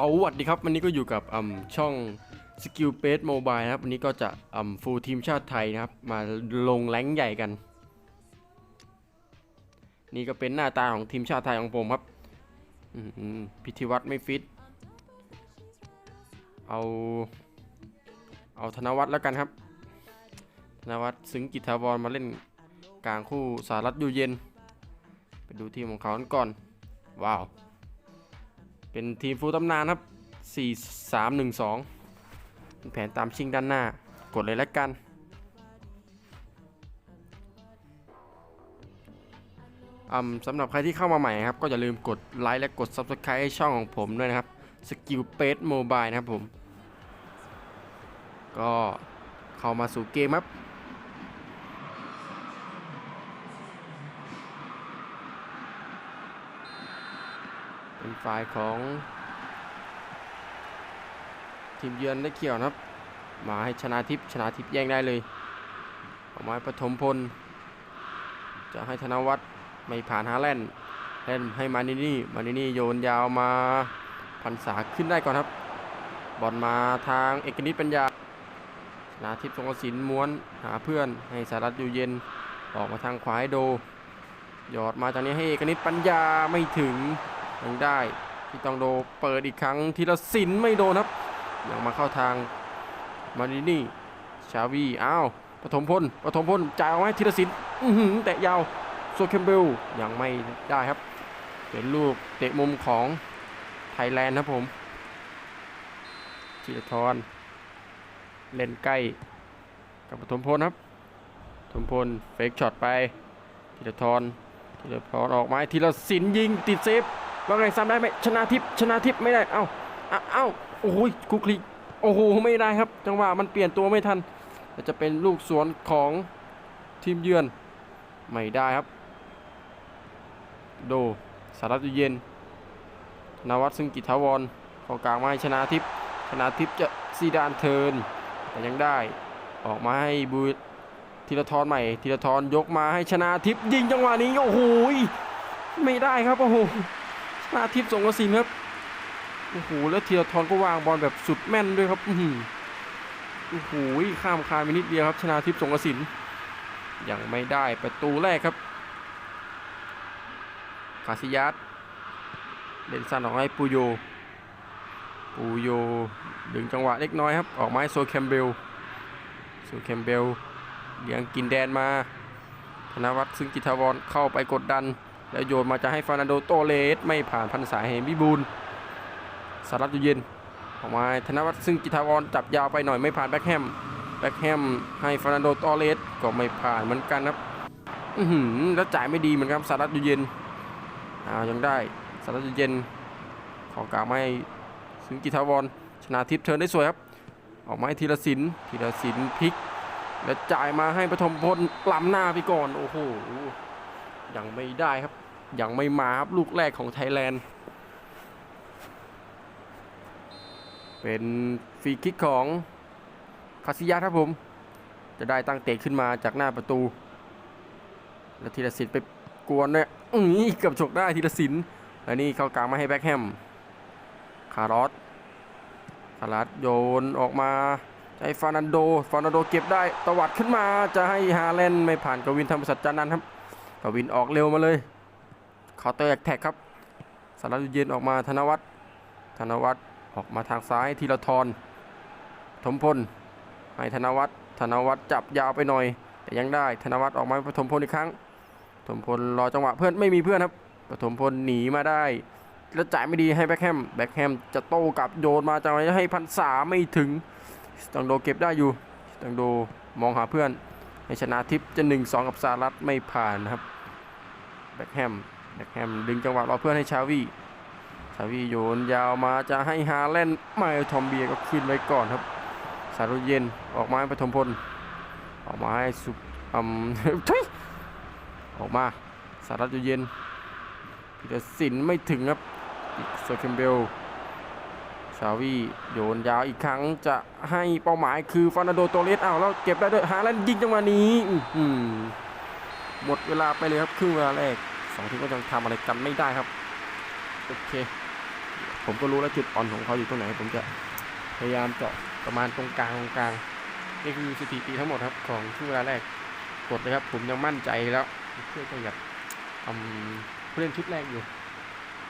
สวัสดีครับวันนี้ก็อยู่กับอืมช่อง Skill b a s e Mobile นะครับวันนี้ก็จะอืมฟูลทีมชาติไทยนะครับ มาลงแรงใหญ่กัน นี่ก็เป็นหน้าตาของทีมชาติไทยของผมครับอืมพิธีวัตรไม่ฟิต เอาเอาธนวัฒน์แล้วกันครับ ธนวัฒน์ซึ้งกิจทาวรมาเล่นกลางคู่สารัตอยู่เย็น ไปดูทีมของเขากันก่อน ว้าว เป็นทีมฟูลตำนานครับ 4 3 1 2เป็นแผนตามชิงด้านหน้ากดเลยแล้วกันอืมสำหรับใครที่เข้ามาใหม่ครับ ก็อย่าลืมกดไลค์และกด Subscribe ให้ช่องของผมด้วยนะครับ Skill p a c e Mobile นะครับผม ก็เข้ามาสู่เกมครับ เป็นฝ่ายของทีมเยือนได้เกี่ยวนะครับ มาให้ชนะทิพย์ชนะทิพย์แย่งได้เลยเอาไม้ปฐมพล จะให้ธนวัฒน์ไม่ผ่านฮาแลนด์เล่นให้มานินี่มานินี่โยนยาวมาพันษาขึ้นได้ก่อนครับบอลมาทางเอกนิตปัญญาชนะทิพย์สงกระสินม้วนหาเพื่อนให้สารัตอยู่เย็นออกมาทางขวาให้โด หยอดมาจากนี้ให้เอกนิตปัญญาไม่ถึง ยังได้ที่ต้องโดเปิดอีกครั้งทีละสินไม่โดนครับยังมาเข้าทางมารินี่ชาวีอ้าวปฐมพลปฐมพลจ่ายเอาไว้ทีละสินอื้อหือแตะยาวโซเคมเบลยังไม่ได้ครับเป็นลูกเตะมุมของไทยแลนด์ครับผมจิรทรเล่นใกล้กับปฐมพลครับปฐมพลเฟกช็อตไปธีรทรธีรทรออกไม้ทีละสินยิงติดเซฟ ว่าไงซ้ำได้ไหมชนะทิพย์ชนะทิพย์ไม่ได้ เอ้าเอ้าเอ้าโอ้ยคุกคลีโอ้โหไม่ได้ครับ จังหวะมันเปลี่ยนตัวไม่ทันจะเป็นลูกสวนของทีมเยือนไม่ได้ครับ โดสารัตย์เย็น นวัฒน์ซึ่งกิจทาวรเข้ากลางมาให้ชนะทิพย์ชนะทิพย์จะซีดานเทินแต่ยังได้ออกมาให้บูธีรทรใหม่ธีรทรยกมาให้ชนะทิพย์ยิงจังหวะนี้โอ้โหไม่ได้ครับโอ้โห ชนาทิพย์สงกระสินครับโอ้โหแล้วเทียทรก็วางบอลแบบสุดแม่นด้วยครับ อือโอ้โหข้ามคานไปนิดเดียวครับ ชนาทิพย์สงกระสินยังไม่ได้ประตูแรกครับคาซิยัสเล่นสั้นออกให้ปูโย ปูโยดึงจังหวะเล็กน้อยครับ ออกไม้โซแคมเบลโซแคมเบลเลี้ยงกินแดนมา ธนวัฒน์ซึ่งกิทาวรเข้าไปกดดัน แล้วโยนมาจะให้ฟาร์นันโดโตเลสไม่ผ่านพันสายเฮมบิบูลสารัตอยู่เย็นออกมาธนวัฒน์ซึ่งกิตาวรจับยาวไปหน่อยไม่ผ่านแบ็คแฮมแบ็คแฮมให้ฟาร์นันโดโตเลสก็ไม่ผ่านเหมือนกันครับอือแล้วจ่ายไม่ดีเหมือนกันสารัตอยู่เย็นอ้าวยังได้สารัตอยู่เย็นขอกล่าวไม่ซึ่งกิตาวรชนะทิพย์เทิร์นได้สวยครับ ออกมาให้ธีรศิลป์ธีรศิลป์พลิก แล้วจ่ายมาให้ปฐมพลล้ำหน้าไปก่อนโอ้โห ยังไม่ได้ครับ ยังไม่มาครับลูกแรกของไทยแลนด์ เป็นฟรีคิกของคาซิยะครับผม จะได้ตั้งเตะขึ้นมาจากหน้าประตู แล้วธีรศิลป์ไปกวนเนี่ยอื้อเกือบฉกได้ธีรศิลป์แล้วนี่เข้ากลางมาให้แบ็คแฮมคารอสคารอสโยนออกมาให้ฟานันโด ฟานันโดเก็บได้ ตวัดขึ้นมา จะให้ฮาแลนไม่ผ่านกวินธรรมสัจจานันท์ครับ กวินออกเร็วมาเลยเคาน์เตอร์แท็กครับสารัตเย็นออกมาธนวัฒน์ธนวัฒน์ออกมาทางซ้ายธีรทรถมพลให้ธนวัฒน์ธนวัฒน์จับยาวไปหน่อย แต่ยังได้ธนวัฒน์ออกมาปฐมพลอีกครั้งปฐมพลรอจังหวะเพื่อนไม่มีเพื่อนครับปฐมพลหนีมาได้ แล้วจ่ายไม่ดีให้แบ็คแฮมแบ็คแฮมจะโต้กลับโยนมาจังหวะให้พันษาไม่ถึงสตังโดเก็บได้อยู่สตังโดมองหาเพื่อน ให้ชนะทิพย์จะ 1-2 กับสารัตไม่ผ่านนะครับแบ็คแฮมแบ็คแฮมดึงจังหวะรอเพื่อนให้ชาวีชาวีโยนยาวมาจะให้ฮาแลนไม่ทอมเบียก็ขึ้นไว้ก่อนครับ สารุเย็นออกมาให้ปฐมพล ออกมาให้สุอืมทุยออกมาสารัตอยู่เย็นพิรศินไม่ถึงครับอีกโซเคมเบล ชาวีโยนยาวอีกครั้งจะให้เป้าหมายคือฟานาโดโตเลสอ้าวแล้วเก็บได้ด้วยฮาแลนด์ยิงจังหวะนี้หมดเวลาไปเลยครับครึ่งเวลาแรกสองทีมก็ยังทำอะไรกันไม่ได้ครับโอเค ผมก็รู้แล้วจุดอ่อนของเขาอยู่ตรงไหน ผมจะพยายามเจาะประมาณตรงกลางตรงกลางนี่คือสถิติทั้งหมดครับของช่วงเวลาแรกกดเลยครับ ผมยังมั่นใจแล้วเพื่อจะอยากทำผู้เล่นชุดแรกอยู่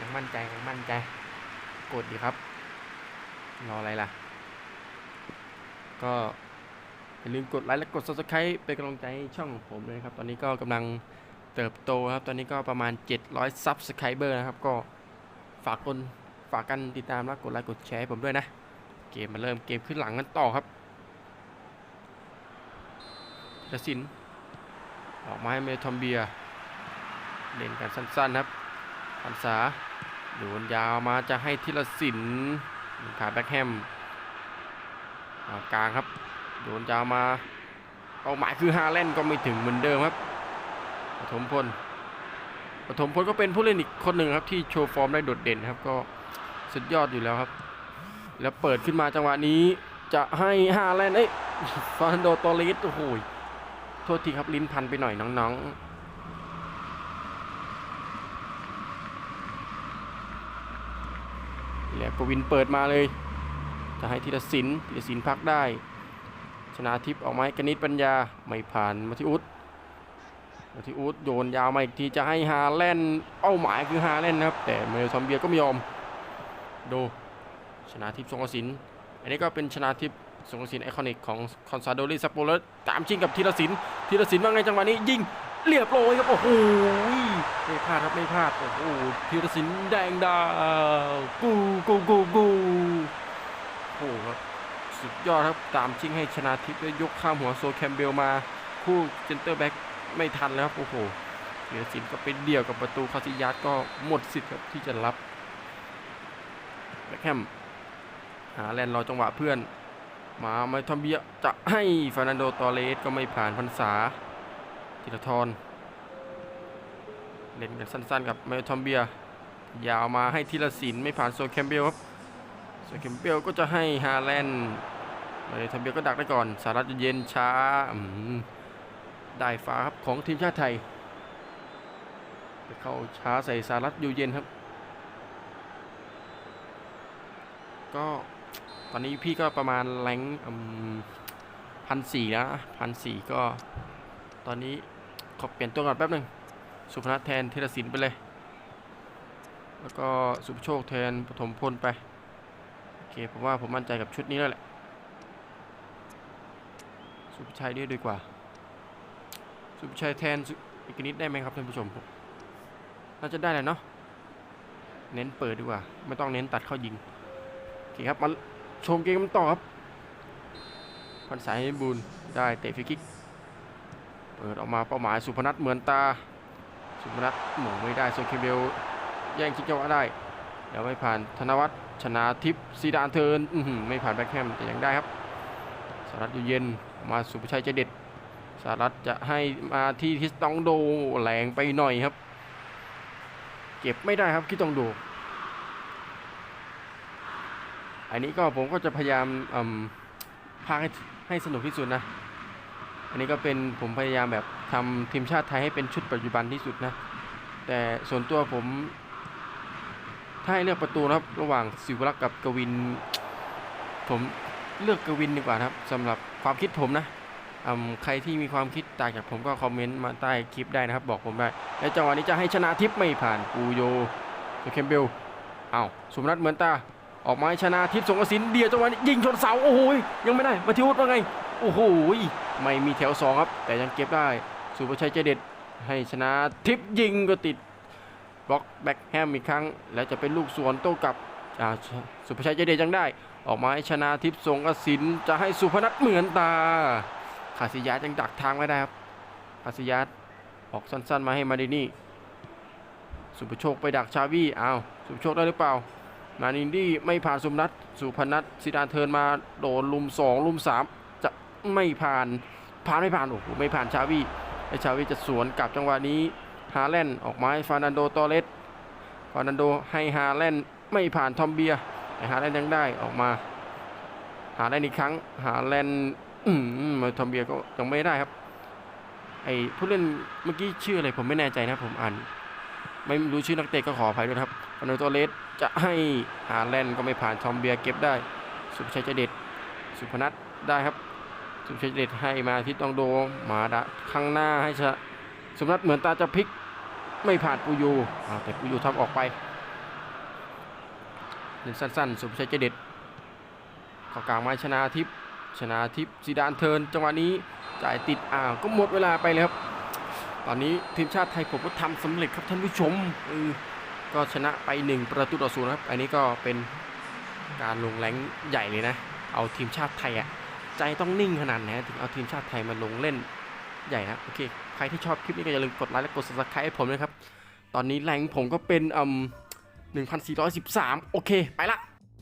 ยังมั่นใจยังมั่นใจ กดดีครับ รออะไรล่ะ ก็อย่าลืมกดไลค์และกด subscribe เป็นกำลังใจให้ช่องของผมเลยครับ ตอนนี้ก็กำลังเติบโตครับ ตอนนี้ก็ประมาณ 700 subscriber นะครับ ก็ฝากคนฝากกันติดตามและกดไลค์กดแชร์ให้ผมด้วยนะ เกมมาเริ่มเกมขึ้นหลังกันต่อครับกระสิน ออกมาให้เมทอมเบีย เล่นกันสั้นๆครับพันษาโดนยาวมาจะให้ทิรสิน ขาแบ็คแฮมกลางครับ โดนยาวมาเป้าหมายคือฮาแลนด์ก็ไม่ถึงเหมือนเดิมครับปฐมพลปฐมพลก็เป็นผู้เล่นอีกคนหนึ่งครับที่โชว์ฟอร์มได้โดดเด่นครับก็สุดยอดอยู่แล้วครับ แล้วเปิดขึ้นมาจังหวะนี้จะให้ฮาแลนด์เอ้ยฟานโดโตลิสโอ้โหโทษทีครับลิ้นพันไปหน่อยน้องๆ แล้ว กวินเปิดมาเลย จะให้ธีรศิลป์ธีรศิลป์พักได้ ชนะทิพย์ออกมาให้กนิษฐ์ปัญญาไม่ผ่านมาที่อุดมาที่อุดโยนยาวมาอีกทีจะให้ฮาแลนเป้าหมายคือฮาแลนนะครับ แต่เมลซอมเบียก็ไม่ยอมดูชนะทิพย์ทรงกสินอันนี้ก็เป็นชนะทิพย์ทรงกสินไอคอนิกของคอนซาโดรีซัปโปโรตามชิงกับธีรศิลป์ธีรศิลป์ว่าไงจังหวะนี้ยิงเรียบร้อยครับ โอ้โหไม่พลาดครับไม่พลาด โอ้โหธีรศิลปแดงดาวกูกูกูกูโอ้โหครับสุดยอดครับตามชิงให้ชนะทิพย์แล้ยกข้ามหัวโซแคมเบลมา คู่เซนเตอร์แบ็กไม่ทันแล้วครับโอ้โหธีรศิลปก็เป็นเดี่ยวกับประตูคาซิยัสก็หมดสิทธิ์ครับที่จะรับแบ็คแฮมหาแลนด์รอจังหวะเพื่อน มาไม่ทอมเบียจะให้ฟานันโดตอเรสก็ไม่ผ่านพันษา ธีรทรเล่นกันสั้นๆกับเมลทอมเบียยาวมาให้ธีรศิลป์ไม่ผ่านโซแคมเบลครับโซแคมเบลก็จะให้ฮาแลนด์เมลทอมเบียก็ดักได้ก่อน สารัตเย็นช้าได้ฟ้าครับของทีมชาติไทยไปเข้าช้าใส่สารัตอยู่เย็นครับ ก็ตอนนี้พี่ก็ประมาณแรงพันสี่แล้วพันสี่ก็ตอนนี้ ขอเปลี่ยนตัวก่อนแป๊บหนึ่งสุพนัทแทนเทรศินไปเลย แล้วก็สุภโชคแทนปฐมพลไป โอเคผมว่าผมมั่นใจกับชุดนี้แล้วแหละ สุภชัยด้วยดีกว่า สุภชัยแทนอีกนิดได้ไหมครับท่านผู้ชมน่าจะได้แหละเนาะ เน้นเปิดดีกว่า ไม่ต้องเน้นตัดเข้ายิง โอเคครับมาชมเกมกันต่อครับพันสายให้บูนได้เตะฟรีคิก เปิดออกมาเป้าหมายสุพนัทเหมือนตา สุพนัทหม่งไม่ได้โซเคเบลแย่งคิกจังหวะได้เดี๋ยวไม่ผ่านธนวัฒน์ชนะทิพย์ซีดานเทินไม่ผ่านแบ็คแฮมแต่ยังได้ครับสารัตอยู่เย็นมาสุภชัยใจเด็ดสารัตจะให้มาที่ทิสตองโดแรงไปหน่อยครับ เก็บไม่ได้ครับคิดตองโด อันนี้ก็ผมก็จะพยายามพากให้ให้สนุกที่สุดนะ อันนี้ก็เป็นผมพยายามแบบทำทีมชาติไทยให้เป็นชุดปัจจุบันที่สุดนะ แต่ส่วนตัวผม ถ้าให้เลือกประตูนะครับ ระหว่างสิวรักษ์กับกวิน ผมเลือกกวินดีกว่านะครับสำหรับความคิดผมนะมใครที่มีความคิดต่างจากผมก็คอมเมนต์มาใต้คลิปได้นะครับ บอกผมได้และจังหวะนี้จะให้ชนะทิพย์ไม่ผ่านปูโยเคมเบลอ้าสุมนัทเหมือนตาออกมาชนะทิพย์สงกระสินเดียจังหวะนี้ยิงชนเสาโอ้โหยยังไม่ได้มาทิวุฒว่าไง โอ้โหไม่มีแถวสองครับ แต่ยังเก็บได้สุภชัยใจเด็ดให้ชนะทิพย์ยิงก็ติดบล็อกแบ็คแฮมอีกครั้ง แล้วจะเป็นลูกสวนโต้กลับสุภชัยใจเด็ดยังได้ ออกมาให้ชนะทิพย์สงกระสินจะให้สุพนัทเหมือนตาคาสิยายังดักทางไว้ได้ครับคาสิยาออกสั้นๆมาให้มาดินี่สุภโชคไปดักชาวี่อ้าวสุภโชคได้หรือเปล่านานินดี้ไม่ผ่านสุมนัทสุพนัทซิดานเทินมาโดนลุมสองลุมสาม ไม่ผ่าน ผ่านไม่ผ่านโอ้โหไม่ผ่านชาวีไอชาวีจะสวนกลับจังหวะนี้ฮาแลนด์ออกมาให้ฟานันโดตอเรสฟานันโดให้ฮาแลนด์ไม่ผ่านทอมเบียไอฮาแลนด์ยังได้ออกมาฮาแลนด์อีกครั้งฮาแลนด์อืมาทอมเบียก็ยังไม่ได้ครับ ไอผู้เล่นเมื่อกี้ชื่ออะไรผมไม่แน่ใจนะผมอ่านไม่รู้ชื่อนักเตะก็ขออภัยด้วยครับฟานโนโดตอเลสจะให้ฮาแลนด์ก็ไม่ผ่านทอมเบียเก็บได้ สุภชัยใจเด็ดสุพนัทได้ครับ สุภชัยเด็ดให้มาที่ตองโดมาดะข้างหน้าให้ชะสุพนัทเหมือนตาจะพลิกไม่ผ่านปูยูแต่ปูยูทำออกไปเล่นสั้นๆ สุภชัยใจเด็ดเข้ากลางไม้ชนะทิพชนะทิพซีดานเทินจังหวะนี้จ่ายติดอ้าวก็หมดเวลาไปเลยครับ ตอนนี้ทีมชาติไทยผมก็ทำสำเร็จครับท่านผู้ชมก็ชนะไป 1 ประตูต่อศูนย์ครับ อันนี้ก็เป็นการลงแรงใหญ่เลยนะ เอาทีมชาติไทยอะ ใจต้องนิ่งขนาดไหนถึงเอาทีมชาติไทยมาลงเล่นใหญ่นะโอเค ใครที่ชอบคลิปนี้ก็อย่าลืมกดไลค์และกด subscribe ให้ผมนะครับ ตอนนี้แรงผมก็เป็นอืม1413โอเค ไปละ